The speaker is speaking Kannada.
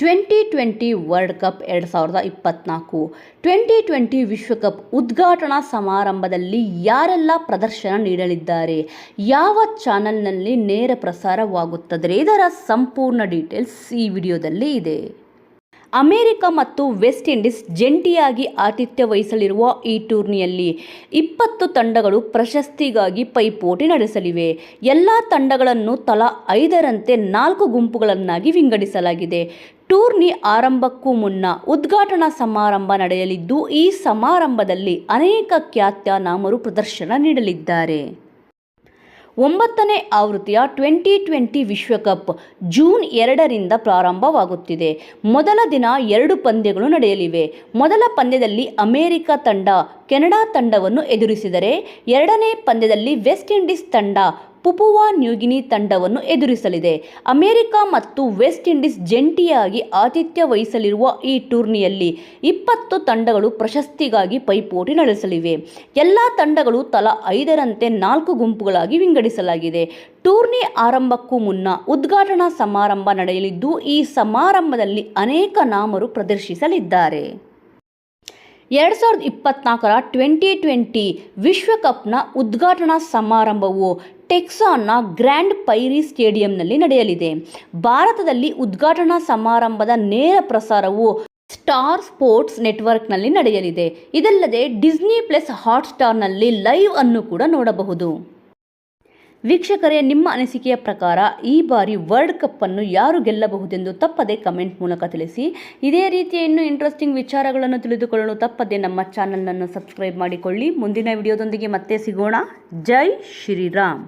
ಟ್ವೆಂಟಿ ಟ್ವೆಂಟಿ ವರ್ಲ್ಡ್ ಕಪ್ ಎರಡು ಸಾವಿರದ ಇಪ್ಪತ್ತ್ನಾಲ್ಕು ಟ್ವೆಂಟಿ ಟ್ವೆಂಟಿ ವಿಶ್ವಕಪ್ ಉದ್ಘಾಟನಾ ಸಮಾರಂಭದಲ್ಲಿ ಯಾರೆಲ್ಲ ಪ್ರದರ್ಶನ ನೀಡಲಿದ್ದಾರೆ? ಯಾವ ಚಾನಲ್ನಲ್ಲಿ ನೇರ ಪ್ರಸಾರವಾಗುತ್ತದೆ? ಇದರ ಸಂಪೂರ್ಣ ಡೀಟೇಲ್ಸ್ ಈ ವಿಡಿಯೋದಲ್ಲಿ ಇದೆ. ಅಮೆರಿಕ ಮತ್ತು ವೆಸ್ಟ್ ಇಂಡೀಸ್ ಜಂಟಿಯಾಗಿ ಆತಿಥ್ಯ ವಹಿಸಲಿರುವ ಈ ಟೂರ್ನಿಯಲ್ಲಿ ಇಪ್ಪತ್ತು ತಂಡಗಳು ಪ್ರಶಸ್ತಿಗಾಗಿ ಪೈಪೋಟಿ ನಡೆಸಲಿವೆ. ಎಲ್ಲ ತಂಡಗಳನ್ನು ತಲಾ ಐದರಂತೆ ನಾಲ್ಕು ಗುಂಪುಗಳನ್ನಾಗಿ ವಿಂಗಡಿಸಲಾಗಿದೆ. ಟೂರ್ನಿ ಆರಂಭಕ್ಕೂ ಮುನ್ನ ಉದ್ಘಾಟನಾ ಸಮಾರಂಭ ನಡೆಯಲಿದ್ದು, ಈ ಸಮಾರಂಭದಲ್ಲಿ ಅನೇಕ ಖ್ಯಾತನಾಮರು ಪ್ರದರ್ಶನ ನೀಡಲಿದ್ದಾರೆ. ಒಂಬತ್ತನೇ ಆವೃತ್ತಿಯ ಟ್ವೆಂಟಿ ಟ್ವೆಂಟಿ ವಿಶ್ವಕಪ್ ಜೂನ್ ಎರಡರಿಂದ ಪ್ರಾರಂಭವಾಗುತ್ತಿದೆ. ಮೊದಲ ದಿನ ಎರಡು ಪಂದ್ಯಗಳು ನಡೆಯಲಿವೆ. ಮೊದಲ ಪಂದ್ಯದಲ್ಲಿ ಅಮೆರಿಕ ತಂಡ ಕೆನಡಾ ತಂಡವನ್ನು ಎದುರಿಸಿದರೆ, ಎರಡನೇ ಪಂದ್ಯದಲ್ಲಿ ವೆಸ್ಟ್ ಇಂಡೀಸ್ ತಂಡ ಪುಪುವಾ ನ್ಯೂಗಿನಿ ತಂಡವನ್ನು ಎದುರಿಸಲಿದೆ. ಅಮೆರಿಕ ಮತ್ತು ವೆಸ್ಟ್ ಇಂಡೀಸ್ ಜಂಟಿಯಾಗಿ ಆತಿಥ್ಯ ವಹಿಸಲಿರುವ ಈ ಟೂರ್ನಿಯಲ್ಲಿ ಇಪ್ಪತ್ತು ತಂಡಗಳು ಪ್ರಶಸ್ತಿಗಾಗಿ ಪೈಪೋಟಿ ನಡೆಸಲಿವೆ. ಎಲ್ಲ ತಂಡಗಳು ತಲಾ ಐದರಂತೆ ನಾಲ್ಕು ಗುಂಪುಗಳಾಗಿ ವಿಂಗಡಿಸಲಾಗಿದೆ. ಟೂರ್ನಿ ಆರಂಭಕ್ಕೂ ಮುನ್ನ ಉದ್ಘಾಟನಾ ಸಮಾರಂಭ ನಡೆಯಲಿದ್ದು, ಈ ಸಮಾರಂಭದಲ್ಲಿ ಅನೇಕ ನಾಮರು ಪ್ರದರ್ಶಿಸಲಿದ್ದಾರೆ. ಎರಡು ಸಾವಿರದ ಇಪ್ಪತ್ನಾಲ್ಕರ ಟ್ವೆಂಟಿ ಟ್ವೆಂಟಿ ವಿಶ್ವಕಪ್ನ ಉದ್ಘಾಟನಾ ಸಮಾರಂಭವು ಟೆಕ್ಸಾನ್ನ ಗ್ರ್ಯಾಂಡ್ ಪೈರಿ ಸ್ಟೇಡಿಯಂನಲ್ಲಿ ನಡೆಯಲಿದೆ. ಭಾರತದಲ್ಲಿ ಉದ್ಘಾಟನಾ ಸಮಾರಂಭದ ನೇರ ಪ್ರಸಾರವು ಸ್ಟಾರ್ ಸ್ಪೋರ್ಟ್ಸ್ ನೆಟ್ವರ್ಕ್ನಲ್ಲಿ ನಡೆಯಲಿದೆ. ಇದಲ್ಲದೆ ಡಿಸ್ನಿ ಪ್ಲಸ್ ಹಾಟ್ಸ್ಟಾರ್ನಲ್ಲಿ ಲೈವ್ ಅನ್ನು ಕೂಡ ನೋಡಬಹುದು. ವೀಕ್ಷಕರೇ, ನಿಮ್ಮ ಅನಿಸಿಕೆಯ ಪ್ರಕಾರ ಈ ಬಾರಿ ವರ್ಲ್ಡ್ ಕಪ್ಪನ್ನು ಯಾರು ಗೆಲ್ಲಬಹುದೆಂದು ತಪ್ಪದೆ ಕಮೆಂಟ್ ಮೂಲಕ ತಿಳಿಸಿ. ಇದೇ ರೀತಿಯ ಇನ್ನೂ ಇಂಟ್ರೆಸ್ಟಿಂಗ್ ವಿಚಾರಗಳನ್ನು ತಿಳಿದುಕೊಳ್ಳಲು ತಪ್ಪದೆ ನಮ್ಮ ಚಾನಲನ್ನು ಸಬ್ಸ್ಕ್ರೈಬ್ ಮಾಡಿಕೊಳ್ಳಿ. ಮುಂದಿನ ವಿಡಿಯೋದೊಂದಿಗೆ ಮತ್ತೆ ಸಿಗೋಣ. ಜೈ ಶ್ರೀರಾಮ್.